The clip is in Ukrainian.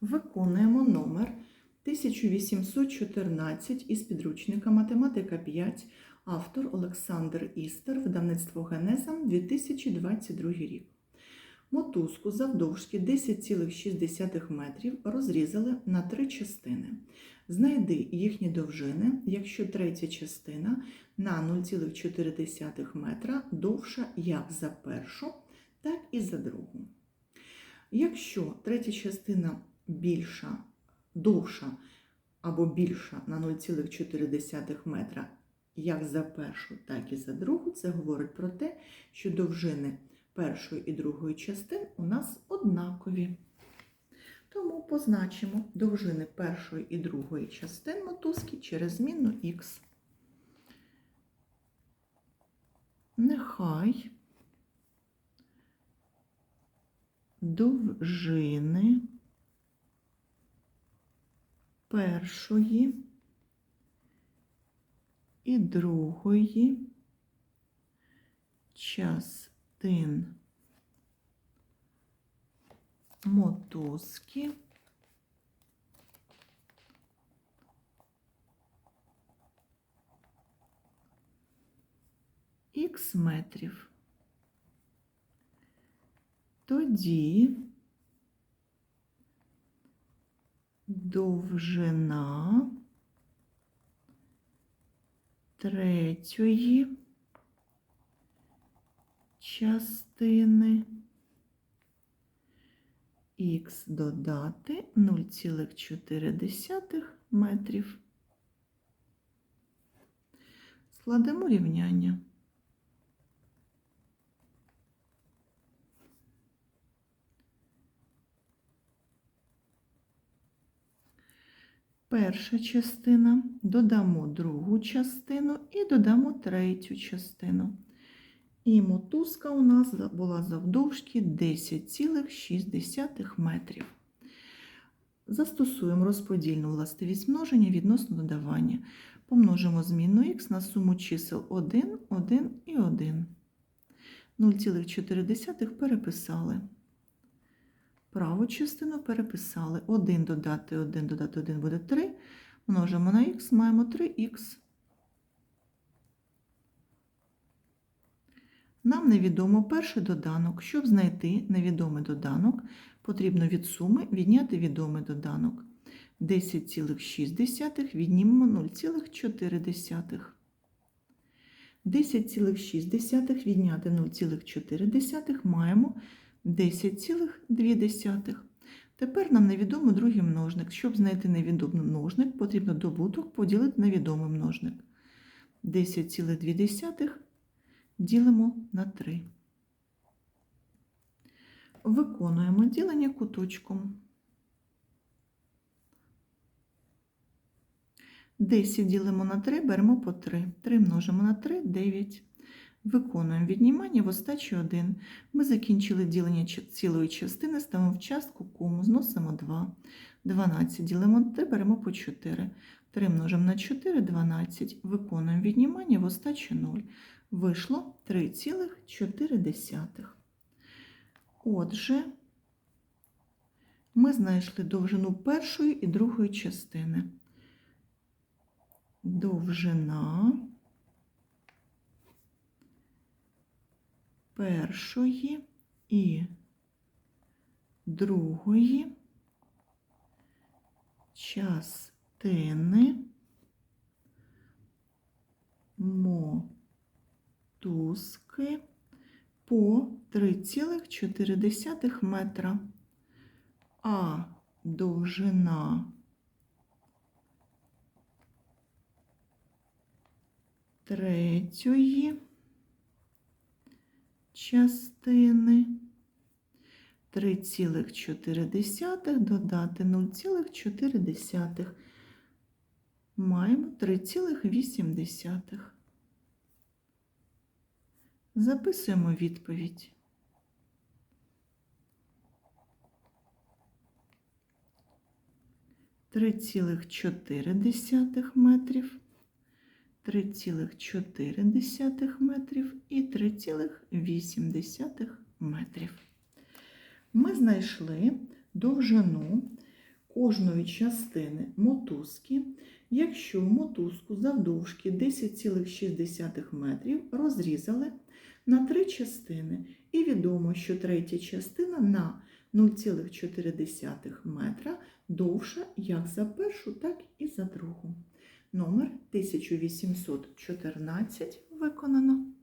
Виконуємо номер 1814 із підручника Математика 5, автор Олександр Істер, видавництво Генеза 2022 рік. Мотузку завдовжки 10,6 метрів розрізали на три частини. Знайди їхні довжини, якщо третя частина на 0,4 метра довша як за першу, так і за другу. Якщо третя частина більша, довша або більша на 0,4 метра як за першу, так і за другу, це говорить про те, що довжини першої і другої частин у нас однакові. Тому позначимо довжини першої і другої частин мотузки через змінну х. Нехай довжини першої і другої частин мотузки х метрів. Тоді довжина третьої частини х додати 0,4 метрів. Складемо рівняння. Перша частина, додамо другу частину і додамо третю частину. І мотузка у нас була завдовжки 10,6 метрів. Застосуємо розподільну властивість множення відносно додавання. Помножимо змінну х на суму чисел 1, 1 і 1. 0,4 переписали. Праву частину переписали. 1 додати 1 додати 1 буде 3. Множимо на х, маємо 3х. Нам невідомо перший доданок. Щоб знайти невідомий доданок, потрібно від суми відняти відомий доданок. 10,6 віднімемо 0,4. 10,6 відняти 0,4 маємо 10,2. Тепер нам невідомий другий множник. Щоб знайти невідомий множник, потрібно добуток поділити на відомий множник. 10,2 ділимо на 3. Виконуємо ділення куточком. 10 ділимо на 3, беремо по 3. 3 множимо на 3 9. Виконуємо віднімання в остачі 1. Ми закінчили ділення цілої частини, ставимо в частку кому, зносимо 2. 12 ділимо на 3, беремо по 4. 3 множимо на 4 12. Виконуємо віднімання в остачі 0. Вийшло 3,4. Отже, ми знайшли довжину першої і другої частини. Довжина першої і другої частини мотузки по 3,4 метра, а довжина третьої частини 3,4 додати 0,4. Маємо 3,8. Записуємо відповідь. Три цілих чотири десятих метрів 3,4 метрів і 3,8 метрів. Ми знайшли довжину кожної частини мотузки, якщо мотузку завдовжки 10,6 метрів розрізали на три частини, і відомо, що третя частина на 0,4 метра довша як за першу, так і за другу. Номер 1814 виконано.